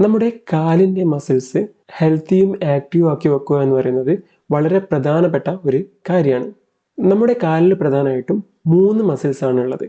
നമ്മുടെ കാലിന്റെ മസിൽസ് ഹെൽത്തിയും ആക്റ്റീവും ആക്കി വെക്കുക എന്ന് പറയുന്നത് വളരെ പ്രധാനപ്പെട്ട ഒരു കാര്യമാണ്. നമ്മുടെ കാലിൽ പ്രധാനമായിട്ടും മൂന്ന് മസിൽസ് ആണ് ഉള്ളത്.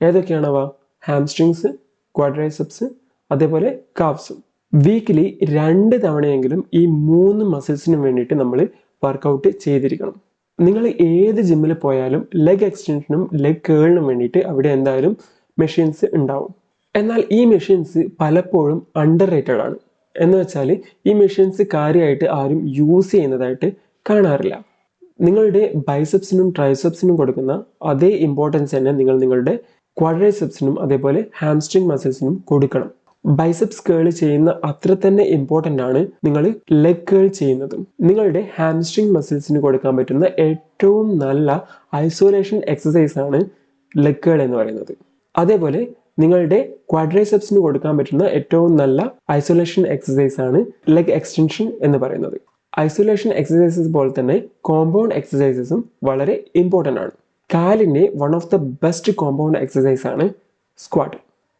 ഏതൊക്കെയാണവ ഹാംസ്ട്രിങ്സ് ക്വാഡ്രൈസെപ്സ് അതേപോലെ കാഫ്സും വീക്കിലി രണ്ട് തവണയെങ്കിലും ഈ മൂന്ന് മസിൽസിനും വേണ്ടിയിട്ട് നമ്മൾ വർക്കൗട്ട് ചെയ്തിരിക്കണം. നിങ്ങൾ ഏത് ജിമ്മിൽ പോയാലും ലെഗ് എക്സ്റ്റൻഷനും ലെഗ് കേളിനും വേണ്ടിയിട്ട് അവിടെ എന്തായാലും മെഷീൻസ് ഉണ്ടാവും. എന്നാൽ ഈ മെഷീൻസ് പലപ്പോഴും അണ്ടർ റേറ്റഡ് ആണ്. എന്ന് വെച്ചാൽ ഈ മെഷീൻസ് കാര്യമായിട്ട് ആരും യൂസ് ചെയ്യുന്നതായിട്ട് കാണാറില്ല. നിങ്ങളുടെ ബൈസെപ്സിനും ട്രൈസെപ്സിനും കൊടുക്കുന്ന അതേ ഇമ്പോർട്ടൻസ് തന്നെ നിങ്ങൾ നിങ്ങളുടെ ക്വാഡ്രൈസെപ്സിനും അതേപോലെ ഹാംസ്ട്രിങ് മസിൽസിനും കൊടുക്കണം. ബൈസെപ്സ് കേൾ ചെയ്യുന്ന അത്ര തന്നെ ഇമ്പോർട്ടന്റ് ആണ് നിങ്ങൾ ലെഗ് കേൾ ചെയ്യുന്നതും. നിങ്ങളുടെ ഹാംസ്ട്രിങ് മസിൽസിന് കൊടുക്കാൻ പറ്റുന്ന ഏറ്റവും നല്ല ഐസൊലേഷൻ എക്സസൈസ് ആണ് ലെഗ് കേൾ എന്ന് പറയുന്നത്. അതേപോലെ നിങ്ങളുടെ ക്വാഡ്രൈസെപ്സിന് കൊടുക്കാൻ പറ്റുന്ന ഏറ്റവും നല്ല ഐസൊലേഷൻ എക്സസൈസ് ആണ് ലെഗ് എക്സ്റ്റൻഷൻ എന്ന് പറയുന്നത്. ഐസൊലേഷൻ എക്സസൈസസ് പോലെ തന്നെ കോമ്പൗണ്ട് എക്സസൈസസും വളരെ ഇമ്പോർട്ടന്റ് ആണ്. കാലിന്റെ one of the best compound exercise ആണ് സ്ക്വാട്ട്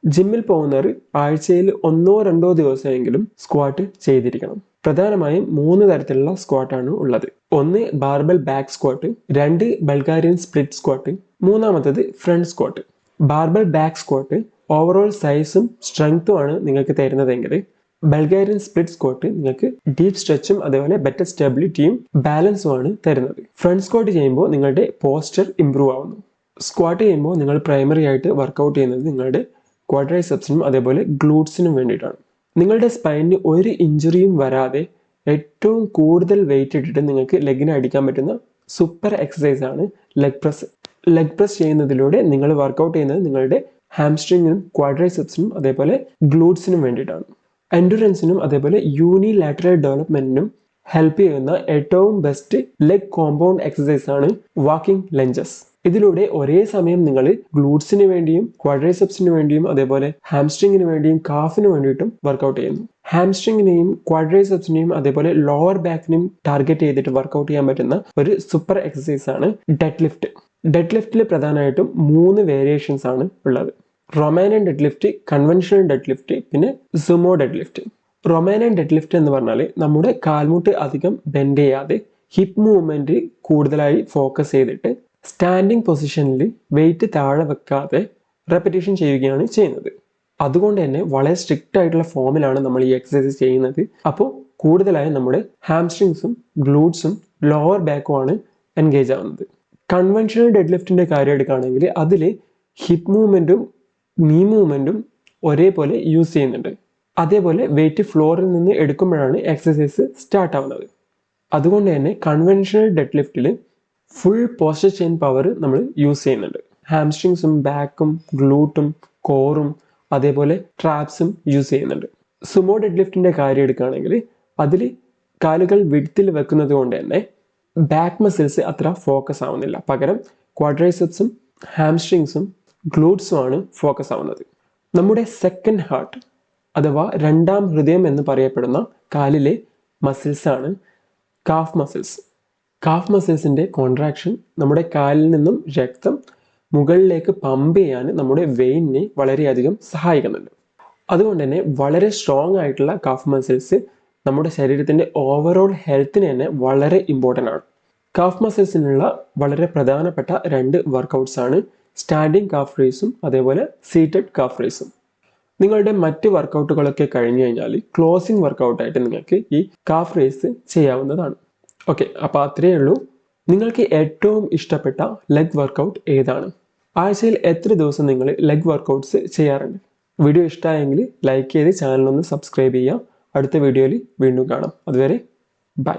ജിമ്മിൽ പോകുന്നവർ ആഴ്ചയിൽ ഒന്നോ രണ്ടോ ദിവസമെങ്കിലും സ്ക്വാട്ട് ചെയ്തിരിക്കണം. പ്രധാനമായും മൂന്ന് തരത്തിലുള്ള സ്ക്വാട്ടാണ് ഉള്ളത്. ഒന്ന് ബാർബൽ ബാക്ക് സ്ക്വാട്ട് രണ്ട് ബൾഗാരിയൻ സ്പ്ലിറ്റ് സ്ക്വാട്ട് മൂന്നാമത്തത് front squat barbell back squat overall സൈസും സ്ട്രെങ്ത്തും ആണ് നിങ്ങൾക്ക് തരുന്നതെങ്കിൽ ബൾഗേറിയൻ സ്പ്ലിറ്റ് സ്കോട്ട് നിങ്ങൾക്ക് ഡീപ്പ് സ്ട്രെച്ചും അതേപോലെ ബെറ്റർ സ്റ്റെബിലിറ്റിയും ബാലൻസും ആണ് തരുന്നത്. ഫ്രണ്ട് സ്ക്വാട്ട് ചെയ്യുമ്പോൾ നിങ്ങളുടെ പോസ്റ്റർ ഇമ്പ്രൂവ് ആവുന്നു. സ്ക്വാട്ട് ചെയ്യുമ്പോൾ നിങ്ങൾ പ്രൈമറി ആയിട്ട് വർക്കൗട്ട് ചെയ്യുന്നത് നിങ്ങളുടെ ക്വാഡ്രൈസെപ്സിനും അതേപോലെ ഗ്ലൂട്ട്സിനും വേണ്ടിയിട്ടാണ്. നിങ്ങളുടെ സ്പൈനിന് ഒരു ഇഞ്ചുറിയും വരാതെ ഏറ്റവും കൂടുതൽ വെയിറ്റ് ഇട്ടിട്ട് നിങ്ങൾക്ക് ലെഗിനെ അടിക്കാൻ പറ്റുന്ന സൂപ്പർ എക്സസൈസ് ആണ് ലെഗ് പ്രസ് ലെഗ് പ്രസ് ചെയ്യുന്നതിലൂടെ നിങ്ങൾ വർക്കൗട്ട് ചെയ്യുന്നത് നിങ്ങളുടെ ഹാംസ്ട്രിങ്ങിനും ക്വാഡ്രൈസെപ്സിനും അതേപോലെ ഗ്ലൂട്ട്സിനും വേണ്ടിയിട്ടാണ്. എൻഡുറൻസിനും അതേപോലെ യൂണിലാറ്ററൽ ഡെവലപ്മെന്റിനും ഹെൽപ്പ് ചെയ്യുന്ന ഏറ്റവും ബെസ്റ്റ് ലെഗ് കോമ്പൗണ്ട് എക്സസൈസ് ആണ് വാക്കിംഗ് ലഞ്ചസ് ഇതിലൂടെ ഒരേ സമയം നിങ്ങൾ ഗ്ലൂട്ട്സിന് വേണ്ടിയും ക്വാഡ്രൈസെപ്സിന് വേണ്ടിയും അതേപോലെ ഹാംസ്ട്രിങ്ങിന് വേണ്ടിയും കാഫിന് വേണ്ടിയിട്ടും വർക്ക്ഔട്ട് ചെയ്യുന്നു. ഹാംസ്ട്രിങ്ങിനെയും ക്വാഡ്രൈസെപ്സിനെയും അതേപോലെ ലോവർ ബാക്കിനെയും ടാർഗറ്റ് ചെയ്തിട്ട് വർക്ക്ഔട്ട് ചെയ്യാൻ പറ്റുന്ന ഒരു സൂപ്പർ എക്സസൈസ് ആണ് ഡെഡ് ലിഫ്റ്റ് ഡെഡ് ലിഫ്റ്റിൽ പ്രധാനമായിട്ടും മൂന്ന് വേരിയേഷൻസ് ആണ് ഉള്ളത്. Romanian deadlift conventional deadlift പിന്നെ sumo deadlift Romanian deadlift എന്ന് പറഞ്ഞാൽ നമ്മുടെ കാൽമുട്ട് അധികം ബെൻഡ് ചെയ്യാതെ ഹിപ്പ് മൂവ്മെന്റ് കൂടുതലായി ഫോക്കസ് ചെയ്തിട്ട് സ്റ്റാൻഡിങ് പൊസിഷനിൽ വെയിറ്റ് താഴെ വെക്കാതെ റെപ്പറ്റീഷൻ ചെയ്യുകയാണ് ചെയ്യുന്നത്. അതുകൊണ്ട് തന്നെ വളരെ സ്ട്രിക്റ്റ് ആയിട്ടുള്ള ഫോമിലാണ് നമ്മൾ ഈ എക്സസൈസ് ചെയ്യുന്നത്. അപ്പോൾ കൂടുതലായി നമ്മുടെ ഹാംസ്ട്രിങ്സും ഗ്ലൂട്ട്സും ലോവർ ബാക്കും ആണ് എൻഗേജ് ആവുന്നത്. കൺവെൻഷണൽ ഡെഡ് ലിഫ്റ്റിന്റെ കാര്യം എടുക്കുകയാണെങ്കിൽ അതിൽ ഹിപ്പ് മൂവ്മെന്റും നീ മൂവ്മെന്റും ഒരേപോലെ യൂസ് ചെയ്യുന്നുണ്ട്. അതേപോലെ വെയിറ്റ് ഫ്ലോറിൽ നിന്ന് എടുക്കുമ്പോഴാണ് എക്സസൈസ് സ്റ്റാർട്ട് ആവുന്നത്. അതുകൊണ്ട് തന്നെ കൺവെൻഷണൽ ഡെഡ് ലിഫ്റ്റിൽ ഫുൾ പോസ്റ്റർ ചെയിൻ പവർ നമ്മൾ യൂസ് ചെയ്യുന്നുണ്ട്. ഹാംസ്ട്രിങ്സും ബാക്കും ഗ്ലൂട്ടും കോറും അതേപോലെ ട്രാപ്സും യൂസ് ചെയ്യുന്നുണ്ട്. സുമോ ഡെഡ് ലിഫ്റ്റിന്റെ കാര്യം എടുക്കുകയാണെങ്കിൽ അതിൽ കാലുകൾ വിടുത്തിൽ വെക്കുന്നത് കൊണ്ട് തന്നെ ബാക്ക് മസിൽസ് അത്ര ഫോക്കസ് ആവുന്നില്ല. പകരം ക്വാഡ്രൈസെപ്സും ഹാംസ്ട്രിങ്സും ഗ്ലൂട്ട്സും ആണ് ഫോക്കസ് ആവുന്നത്. നമ്മുടെ സെക്കൻഡ് ഹാർട്ട് അഥവാ രണ്ടാം ഹൃദയം എന്ന് പറയപ്പെടുന്ന കാലിലെ മസിൽസ് ആണ് കാഫ് മസിൽസ് കാഫ് മസിൽസിന്റെ കോൺട്രാക്ഷൻ നമ്മുടെ കാലിൽ നിന്നും രക്തം മുകളിലേക്ക് പമ്പ് ചെയ്യാൻ നമ്മുടെ വെയിനിനെ വളരെയധികം സഹായിക്കുന്നുണ്ട്. അതുകൊണ്ട് തന്നെ വളരെ സ്ട്രോങ് ആയിട്ടുള്ള കാഫ് മസിൽസ് നമ്മുടെ ശരീരത്തിന്റെ ഓവറോൾ ഹെൽത്തിന് തന്നെ വളരെ ഇമ്പോർട്ടന്റ് ആണ്. കാഫ് മസിൽസിനുള്ള വളരെ പ്രധാനപ്പെട്ട രണ്ട് വർക്കൗട്ട്സ് ആണ് സ്റ്റാൻഡിങ് കാഫ് റേസും അതേപോലെ സീറ്റഡ് കാഫ് റേസും നിങ്ങളുടെ മറ്റ് വർക്കൗട്ടുകളൊക്കെ കഴിഞ്ഞു കഴിഞ്ഞാൽ ക്ലോസിംഗ് വർക്കൗട്ടായിട്ട് നിങ്ങൾക്ക് ഈ കാഫ് റേസ് ചെയ്യാവുന്നതാണ്. ഓക്കെ അപ്പോൾ അത്രയേ ഉള്ളൂ. നിങ്ങൾക്ക് ഏറ്റവും ഇഷ്ടപ്പെട്ട ലെഗ് വർക്കൗട്ട് ഏതാണ്? ആഴ്ചയിൽ എത്ര ദിവസം നിങ്ങൾ ലെഗ് വർക്കൗട്ട്സ് ചെയ്യാറുണ്ട്? വീഡിയോ ഇഷ്ടമായെങ്കിൽ ലൈക്ക് ചെയ്ത് ചാനലൊന്ന് സബ്സ്ക്രൈബ് ചെയ്യുക. അടുത്ത വീഡിയോയിൽ വീണ്ടും കാണാം. അതുവരെ ബൈ